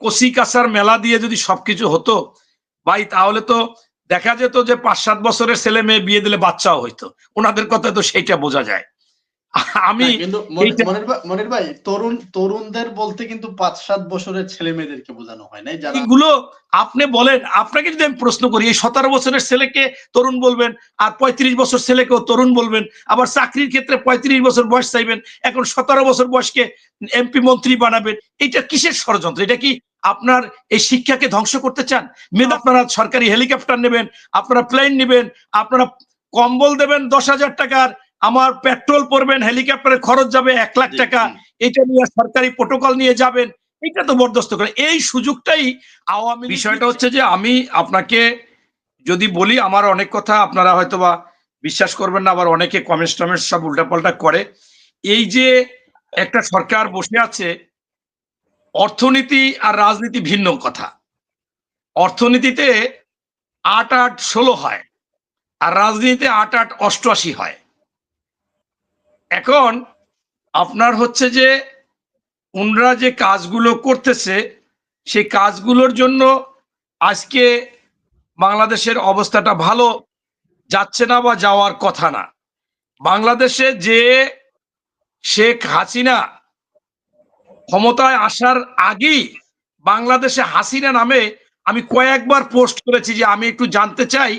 কচি কাঁচার মেলা দিয়ে যদি সবকিছু হতো ভাই তাহলে তো দেখা যেত যে পাঁচ সাত বছরের ছেলে মেয়ে বিয়ে দিলে বাচ্চাও হইতো। ওনাদের কথা তো সেইটা বোঝা যায়। আমি হ্যাঁ, মনি- মনির ভাই মনির ভাই তরুণ তরুণদের বলতে কিন্তু পাঁচ সাত বছরের ছেলে মেয়েদেরকে বোঝানো হয় নাই যারা এগুলো আপনি বলেন আপনাকে যদি আমি প্রশ্ন করি এই সতেরো বছরের ছেলেকে তরুণ বলবেন আর পঁয়ত্রিশ বছর ছেলেকেও তরুণ বলবেন আবার চাকরির ক্ষেত্রে পঁয়ত্রিশ বছর বয়স চাইবেন এখন সতেরো বছর বয়সকে এমপি মন্ত্রী বানাবেন এটা কিসের ষড়যন্ত্র? এটা কি আপনার এই শিক্ষাকে ধ্বংস করতে চান মেধা আপনারা সরকারি হেলিকপ্টার নেবেন আপনারা প্লেন নেবেন আপনারা কম্বল দেবেন দশ হাজার টাকার আমার পেট্রোল পড়বেন হেলিকপ্টারের খরচ যাবে এক লাখ টাকা এটা নিয়ে সরকারি প্রোটোকল নিয়ে যাবেন এটা তো বরদাস্ত করে। এই সুযোগটাই আওয়ামী বিষয়টা হচ্ছে যে আমি আপনাকে যদি বলি আমার অনেক কথা আপনারা হয়তোবা বিশ্বাস করবেন না আবার অনেকে কমেন্টস টমেন্টস সব উল্টাপাল্টা করে। এই যে একটা সরকার বসে আছে অর্থনীতি আর রাজনীতি ভিন্ন কথা। অর্থনীতিতে আট আট ষোলো হয় আর রাজনীতিতে আট আট অষ্টআশি হয়। এখন আপনার হচ্ছে যে উনরা যে কাজগুলো করতেছে, সেই কাজগুলোর জন্য আজকে বাংলাদেশের অবস্থাটা ভালো যাচ্ছে না বা যাওয়ার কথা না। বাংলাদেশে যে শেখ হাসিনা ক্ষমতায় আসার আগেই বাংলাদেশে হাসিনা নামে আমি কয়েকবার পোস্ট করেছি যে আমি একটু জানতে চাই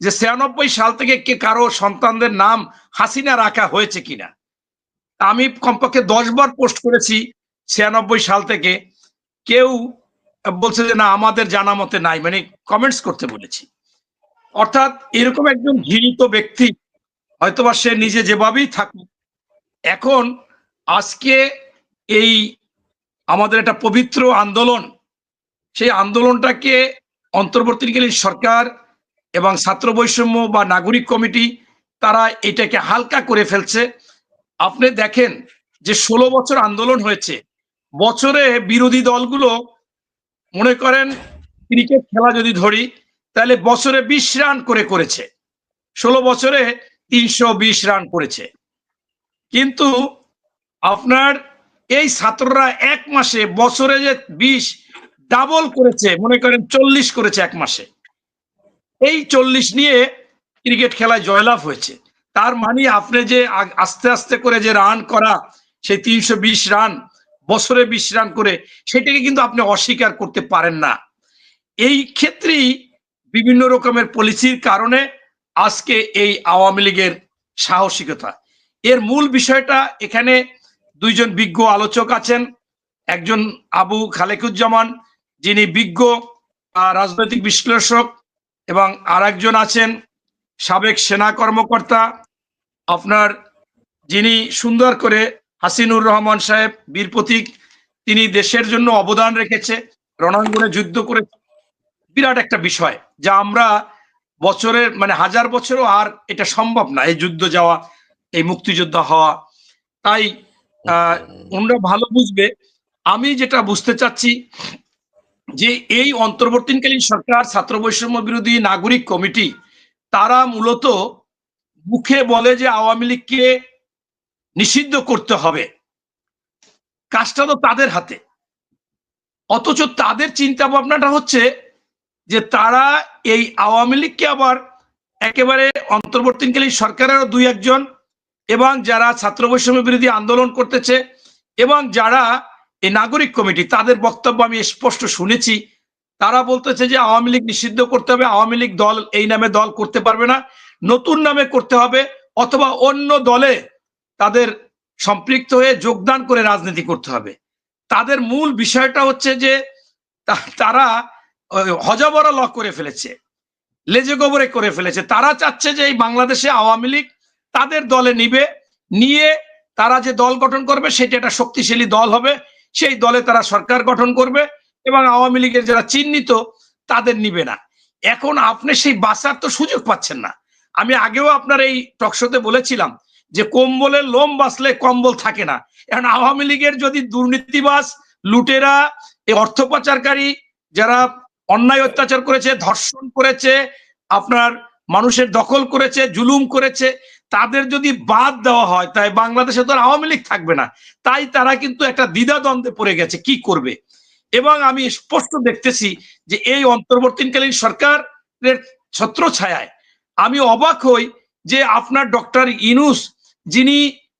যে ছিয়ানব্বই সাল থেকে কে কারও সন্তানদের নাম হাসিনা রাখা হয়েছে কিনা। আমি কমপক্ষে দশ বার পোস্ট করেছি ছিয়ানব্বই সাল থেকে। কেউ বলছে যে না, আমাদের জানা মতে নাই মানে কমেন্টস করতে বলেছি। অর্থাৎ এরকম একজন ঘৃণিত ব্যক্তি, হয়তোবা সে নিজে যেভাবেই থাকুক, এখন আজকে এই আমাদের একটা পবিত্র আন্দোলন। সেই আন্দোলনটাকে অন্তর্বর্তীকালীন সরকার এবং ছাত্র বৈষম্য বা নাগরিক কমিটি, তারা এটাকে হালকা করে ফেলছে। আপনি দেখেন যে ষোলো বছর আন্দোলন হয়েছে। বছরে বিরোধী দলগুলো, মনে করেন ক্রিকেট খেলা যদি ধরি, তাহলে বছরে বিশ রান করে করেছে। ষোলো বছরে তিনশো বিশ রান করেছে। কিন্তু আপনার এই ছাত্ররা এক মাসে বছরে যে বিশ ডাবল করেছে, মনে করেন চল্লিশ করেছে এক মাসে। এই চল্লিশ নিয়ে ক্রিকেট খেলায় জয়লাভ হয়েছে। তার মানে আপনি যে আস্তে আস্তে করে যে রান করা, সেই তিনশো বিশ রান বছরে বিশ রান করে, সেটাকে কিন্তু আপনি অস্বীকার করতে পারেন না। এই ক্ষেত্রেই বিভিন্ন রকমের পলিসির কারণে আজকে এই আওয়ামী লীগের সাহসিকতা। এর মূল বিষয়টা এখানে দুইজন বিজ্ঞ আলোচক আছেন। একজন আবু খালেকুজ্জামান, যিনি বিজ্ঞ রাজনৈতিক বিশ্লেষক, এবং আরেকজন আছেন সাবেক সেনা কর্মকর্তা। আপনার যিনি সুন্দর করে হাসিনুর রহমান সাহেব, বীর প্রতীক, তিনি দেশের জন্য অবদান রেখেছে, রণাঙ্গনে যুদ্ধ করে। বিরাট একটা বিষয়, যা আমরা বছরের মানে হাজার বছরও আর এটা সম্ভব না, এই যুদ্ধ যাওয়া, এই মুক্তিযোদ্ধা হওয়া। তাই ওনারা ভালো বুঝবে। আমি যেটা বুঝতে চাচ্ছি যে এই অন্তর্বর্তীকালীন সরকার ছাত্র বৈষম্য বিরোধী নাগরিক কমিটি, তারা মূলত মুখে বলে যে আওয়ামী লীগকে নিষিদ্ধ করতে হবে। কাজটা তো তাদের হাতে। অথচ তাদের চিন্তা ভাবনাটা হচ্ছে যে তারা এই আওয়ামী লীগকে আবার একেবারে অন্তর্বর্তীকালীন সরকারেরও দুই একজন এবং যারা ছাত্র বৈষম্য বিরোধী আন্দোলন করতেছে এবং যারা এই নাগরিক কমিটি, তাদের বক্তব্য আমি স্পষ্ট শুনেছি। তারা বলতেছে যে আওয়ামী লীগ নিষিদ্ধ করতে হবে, আওয়ামী লীগ দল এই নামে দল করতে পারবে না, নতুন নামে করতে হবে অথবা অন্য দলে তাদের সম্পৃক্ত হয়ে যোগদান করে রাজনীতি করতে হবে। তাদের মূল বিষয়টা হচ্ছে যে তারা হজাবরা ল করে ফেলেছে লেজে গোবরে করে ফেলেছে। তারা চাচ্ছে যে এই বাংলাদেশে আওয়ামী লীগ তাদের দলে নিবে, নিয়ে তারা যে দল গঠন করবে সেটা একটা শক্তিশালী দল হবে, সেই দলে তারা সরকার গঠন করবে এবং আওয়ামী লীগের যারা চিহ্নিত তাদের নিবে না। এখন আপনি সেই বাঁচার তো সুযোগ পাচ্ছেন না। আমি আগেও আপনার এই টকশোতে বলেছিলাম যে কম্বলের লোম বাঁচলে কম্বল থাকে না। এখন আওয়ামী লীগের যদি দুর্নীতিবাস লুটেরা, এই অর্থ পাচারকারী যারা অন্যায় অত্যাচার করেছে, ধর্ষণ করেছে, আপনার মানুষের দখল করেছে, জুলুম করেছে তাদের যদি বাদ দেওয়া হয়, তাই বাংলাদেশে তো আওয়ামী লীগ থাকবে না, তাই তারা কিন্তু একটা দ্বিধাদ্বন্দ্বে পড়ে গেছে, কি করবে? এবং আমি স্পষ্ট দেখতেছি যে এই অন্তর্বর্তীকালীন সরকারের ছত্র ছায়ায় আমি অবাক হই যে আপনার ডক্টর ইনুস যিনি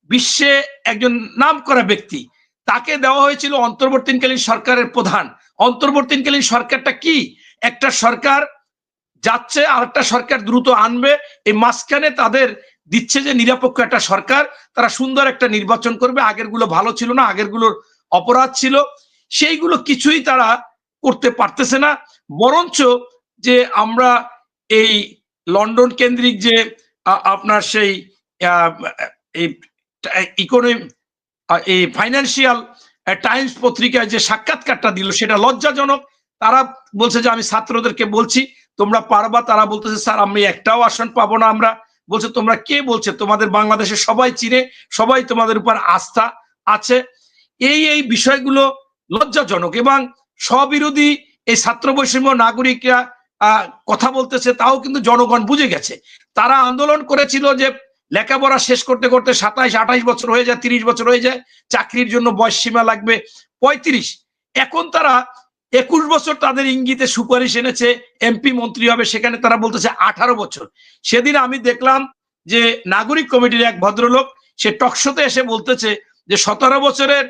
বিশ্বে একজন নামকরা ব্যক্তি, তাকে দেওয়া হয়েছিল অন্তর্বর্তীকালীন সরকারের প্রধান। অন্তর্বর্তীকালীন সরকারটা কি? একটা সরকার যাচ্ছে আর একটা সরকার দ্রুত আনবে, এই মাঝখানে তাদের দিচ্ছে যে নিরপেক্ষ একটা সরকার, তারা সুন্দর একটা নির্বাচন করবে আগেরগুলো ভালো ছিল না আগেরগুলোর অপরাধ ছিল। সেইগুলো কিছুই তারা করতে পারতেছে না। বরঞ্চ যে আমরা এই লন্ডন কেন্দ্রিক যে আপনার সেই ইকোনমি এই ফাইন্যান্সিয়াল টাইমস পত্রিকায় যে সাক্ষাৎকারটা দিল, সেটা লজ্জাজনক। তারা বলছে যে, আমি ছাত্রদেরকে বলছি, তোমরা পারবা। তারা বলতেছে, স্যার, আমি একটাও আসন পাবো না আমরা। বলছে, তোমরা কে? বলছে, তোমাদের বাংলাদেশে সবাই চিনে, সবাই তোমাদের উপর আস্থা আছে। এই এই বিষয়গুলো লজ্জাজনক এবং স্ববিরোধী এই ছাত্র বৈষম্য নাগরিকরা কথা বলতেছে, তাও কিন্তু জনগণ বুঝে গেছে। তারা আন্দোলন করেছিল যে লেখাপড়া শেষ করতে করতে সাতাইশ, আঠাইশ বছর হয়ে যায়, তিরিশ বছর হয়ে যায়, চাকরির জন্য বয়স সীমা লাগবে পঁয়ত্রিশ। এখন তারা একুশ বছর তাদের ইঙ্গিতে সুপারিশ এনেছে এমপি মন্ত্রী হবে, সেখানে তারা বলতেছে আঠারো বছর। সেদিন আমি দেখলাম যে নাগরিক কমিটির এক ভদ্রলোক, সে টকশোতে এসে বলতেছে যে সতেরো বছরের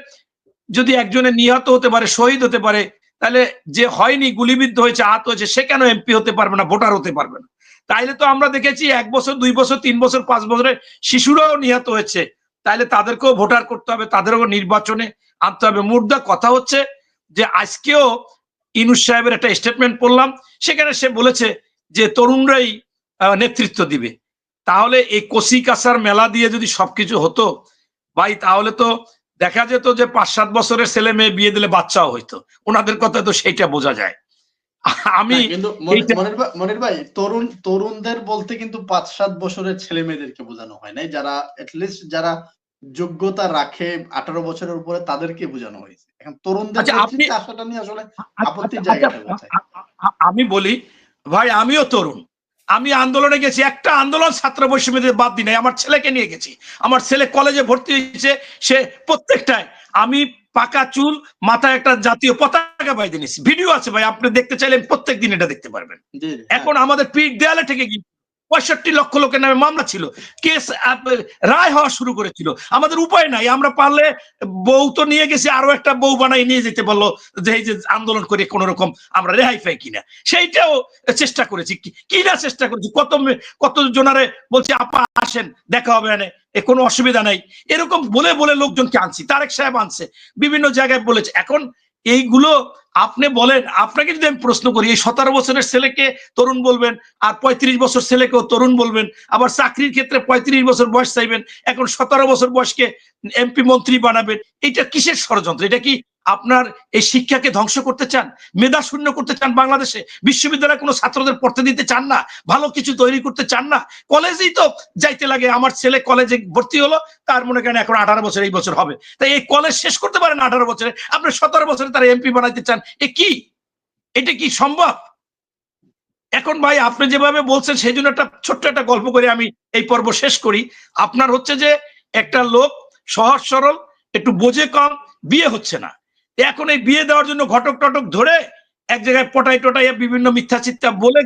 যদি একজনের নিহত হতে পারে, শহীদ হতে পারে, তাহলে যে হয়নি, গুলিবিদ্ধ হয়েছে, আহত হয়েছে, সে কেন এমপি হতে পারবে না, ভোটার হতে পারবে না? তাইলে তো আমরা দেখেছি এক বছর, দুই বছর, তিন বছর, পাঁচ বছরের শিশুরাও নিহত হয়েছে। তাইলে তাদেরকেও ভোটার করতে হবে তাদেরও নির্বাচনে আনতে হবে। মুদ্রা কথা হচ্ছে যে আজকেও ইনুস সাহেবের একটা স্টেটমেন্ট পড়লাম সেখানে সে বলেছে যে তরুণরাই নেতৃত্ব দিবে। তাহলে এই কচি কাঁচার মেলা দিয়ে যদি সবকিছু হতো ভাই তাহলে তো দেখা যেত যে পাঁচ সাত বছরের ছেলে মেয়ে বিয়ে দিলে বাচ্চাও হইতো। ওনাদের কথা তো সেইটা বোঝা যায়। আমি এইটা- মনির ভাই তরুণ তরুণদের বলতে কিন্তু পাঁচ সাত বছরের ছেলে মেয়েদেরকে বোঝানো হয় নাই। যারা লিস্ট যারা যোগ্যতা রাখে আঠারো বছরের উপরে তাদেরকে বোঝানো হয়েছে। তরুণদের আচ্ছা, নিয়ে আসলে আপত্তির জায়গাটা আমি বলি ভাই আমিও তরুণ। আমি আন্দোলনে গেছি একটা আন্দোলন ছাত্র বৈষম্যদের বাদ দিই নাই আমার ছেলেকে নিয়ে গেছি। আমার ছেলে কলেজে ভর্তি হয়েছে সে প্রত্যেকটায়। আমি পাকা চুল মাথায় একটা জাতীয় পতাকা বাইতে নিয়েছি। ভিডিও আছে ভাই আপনি দেখতে চাইলে প্রত্যেক দিন এটা দেখতে পারবেন। জি, এখন আমাদের পিঠ দেয়ালে থেকে গিয়ে পঁয়ষট্টি লক্ষ লোকের নামে মামলা ছিল। কেস রায় হওয়া শুরু করেছিল। আমাদের উপায় নাই। আমরা পারলে বউ তো নিয়ে গেছি আরও একটা বউ বানাই নিয়ে যেতে বলল যে, এই যে আন্দোলন করে কোন রকম আমরা রেহাই পাই কিনা? সেইটাও চেষ্টা করেছি। কি- কি না চেষ্টা করেছি? কত কত জনারে বলছি, আপা, আসেন, দেখা হবে না এ কোনো অসুবিধা নাই। এরকম বলে বলে লোকজনকে আনছি। তারেক সাহেব আনছে। বিভিন্ন জায়গায় বলেছে। এখন এইগুলো আপনি বলেন, আপনাকে যদি আমি প্রশ্ন করি, এই সতেরো বছরের ছেলেকে তরুণ বলবেন, আর পঁয়ত্রিশ বছর ছেলেকেও তরুণ বলবেন, আবার চাকরির ক্ষেত্রে পঁয়ত্রিশ বছর বয়স চাইবেন, এখন সতেরো বছর বয়সকে এমপি মন্ত্রী বানাবেন, এটা কিসের ষড়যন্ত্র? এটা কি আপনার এই শিক্ষাকে ধ্বংস করতে চান? মেধা শূন্য করতে চান বাংলাদেশে? বিশ্ববিদ্যালয়ে কোনো ছাত্রদের পড়তে দিতে চান না? ভালো কিছু তৈরি করতে চান না? কলেজেই তো যাইতে লাগে, আমার ছেলে কলেজে ভর্তি হলো, তার মনে করেন এখন আঠারো বছর এই বছর হবে। তাই এই কলেজ শেষ করতে পারেন আঠারো বছরে, আপনি সতেরো বছরে তারা এমপি বানাইতে চান কি? এটা কি সম্ভব? এখন ভাই, আপনি যেভাবে বলছেন সেই জন্য একটা ছোট্ট একটা গল্প করে আমি এই পর্ব শেষ করি। আপনার হচ্ছে যে, একটা লোক সহজ সরল, একটু বোঝে কম, বিয়ে হচ্ছে না। এখন এই বিয়ে দেওয়ার জন্য ঘটক টটক ধরে এক জায়গায় পটাই টটাই বিভিন্ন মিথ্যা চিত্তা বলে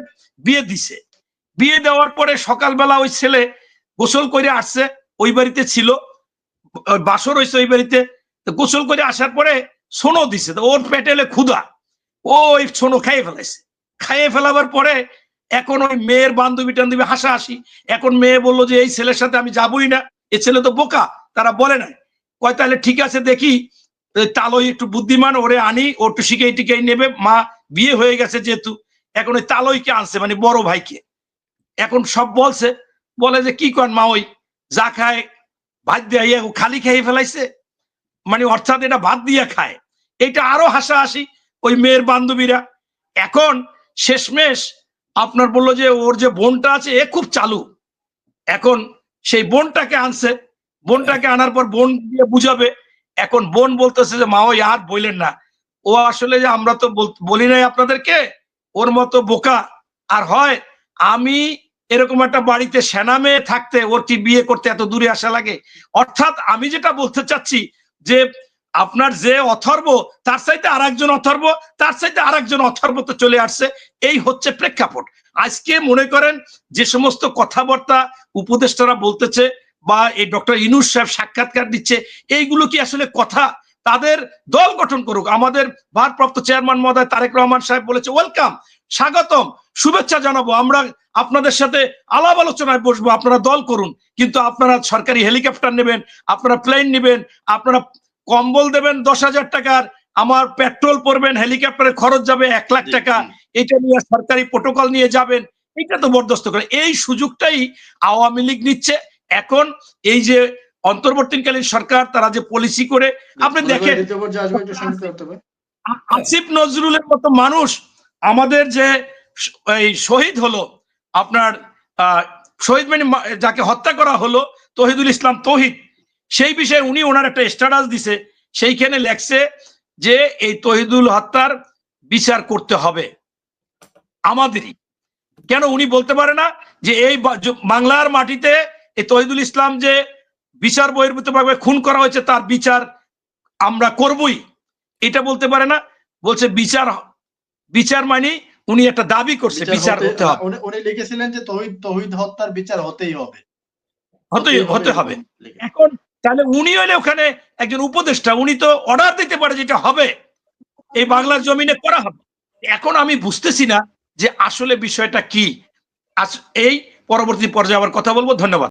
বিয়ে দিছে। বিয়ে দেওয়ার পরে সকালবেলা ওই ছেলে গোসল করে আসছে, ওই বাড়িতে ছিল, বাসর হয়েছে ওই বাড়িতে। গোসল করে আসার পরে সোনো দিছে ওর পেটেলে ক্ষুধা। ও ওই সোনো খাইয়ে ফেলাইছে। খাইয়ে ফেলাবার পরে এখন ওই মেয়ের বান্ধবী টান্ধবী হাসা হাসাহাসি। এখন মেয়ে বলল যে, এই ছেলের সাথে আমি যাবই না। এ ছেলে তো বোকা, তারা বলে না কয়, তাহলে ঠিক আছে, দেখি। তালই একটু বুদ্ধিমান, ওরে আনি। ও একটু শিখেই টিকেই নেবে। মা, বিয়ে হয়ে গেছে যেহেতু। এখন ওই তালইকে আনছে মানে বড় ভাইকে। এখন সব বলছে, বলে যে, কি কন মা ওই? যা খায়, ভাত দিয়ে খালি খেয়ে ফেলাইছে? মানে অর্থাৎ এটা ভাত দিয়ে খায়। এটা আরও হাসাহাসি ওই মেয়ের বান্ধবীরা। এখন শেষমেশ আপনার বলল যে ওর যে বোনটা আছে, এ খুব চালু। এখন সেই বোনটাকে আনছে। বোনটাকে আনার পর বোন দিয়ে বুঝাবে। এখন বোন বলতেছে যে, মা ওই আর বললেন না। ও আসলে যে আমরা তো বল- নাই আপনাদেরকে, ওর মতো বোকা আর হয়। আমি এরকম একটা বাড়িতে সেনা মেয়ে থাকতে ওর কি বিয়ে করতে এত দূরে আসা লাগে? অর্থাৎ আমি যেটা বলতে চাচ্ছি যে আপনার যে অথর্ব, তার চাইতে আর একজন অথর্ব, তার চাইতে আর একজন অথর্ব তো চলে আসছে। এই হচ্ছে প্রেক্ষাপট। আজকে মনে করেন যে সমস্ত কথাবার্তা উপদেষ্টারা বলতেছে বা এই ডক্টর ইনুস সাহেব সাক্ষাৎকার দিচ্ছে, এইগুলো কি আসলে কথা? তাদের দল গঠন করুক। আমাদের ভারপ্রাপ্ত চেয়ারম্যান মহোদয় তারেক রহমান সাহেব বলেছে, ওয়েলকাম, স্বাগতম, শুভেচ্ছা জানাব। আমরা আপনাদের সাথে আলাপ আলোচনায় বসবো আপনারা দল করুন। কিন্তু আপনারা সরকারি হেলিকপ্টার নেবেন আপনারা প্লেন নেবেন আপনারা কম্বল দেবেন দশ হাজার টাকার আমার পেট্রোল পড়বেন হেলিকপ্টারের খরচ যাবে এক লাখ টাকা এটা নিয়ে সরকারি প্রোটোকল নিয়ে যাবেন এটা তো বরদস্ত করে। এই সুযোগটাই আওয়ামী লীগ নিচ্ছে। এখন এই যে অন্তর্বর্তীকালীন সরকার তারা যে পলিসি করে আপনি দেখেন আসিফ নজরুলের মতো মানুষ আমাদের যে এই শহীদ হলো আপনার শহীদ মানে যাকে হত্যা করা হলো, তহিদুল ইসলাম তহিদ, সেই বিষয়ে উনি ওনার একটা স্ট্যাটাস দিছে, সেইখানে লেখছে যে এই তহিদুল হত্যার বিচার করতে হবে। আমাদেরই। কেন উনি বলতে পারে না যে এই বাংলার মাটিতে এই তহিদুল ইসলাম যে বিচার বহির্ভূত ভাবে খুন করা হয়েছে, তার বিচার আমরা করবই। এটা বলতে পারে না। বলছে বিচার বিচার মানে উনি একটা দাবি করছে বিচার হতে- হবে। উনি- লিখেছিলেন যে তহিদ তহিদ হত্যার বিচার হতেই হবে। হতেই হতে হবে। এখন তাহলে উনি হলে ওখানে একজন উপদেষ্টা উনি তো অর্ডার দিতে পারে যেটা হবে। এই বাংলার জমিনে করা হবে। এখন আমি বুঝতেছি না যে আসলে বিষয়টা কি। এই পরবর্তী পর্যায়ে আবার কথা বলব। ধন্যবাদ।